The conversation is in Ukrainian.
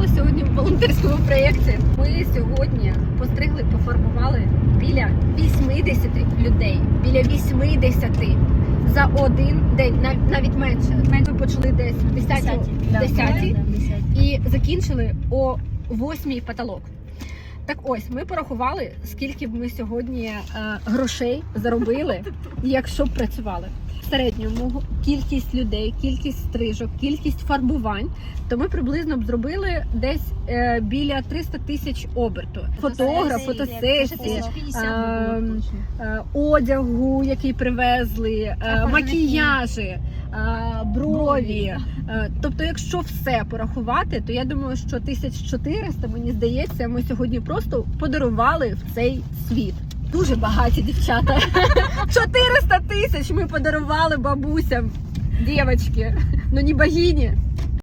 побували сьогодні в волонтерському проєкті. Ми сьогодні постригли, пофарбували біля 80 людей. Біля 80 за один день, нав- навіть менше. Ми почали десь в 10 10 і закінчили о 8 потолок. Так ось ми порахували, скільки б ми сьогодні е, грошей заробили, якщо б працювали. В середньому кількість людей, кількість стрижок, кількість фарбувань, то ми приблизно б зробили десь е, біля 300 тисяч оберту. Фотограф, фотосесії, е, е, одягу, який привезли, е, макіяжі, брові. Е, Тобто, якщо все порахувати, то я думаю, що 1400, мені здається, ми сьогодні просто подарували в цей світ. Дуже багаті дівчата. 400 тисяч ми подарували бабусям, дівчатки, ну не богині.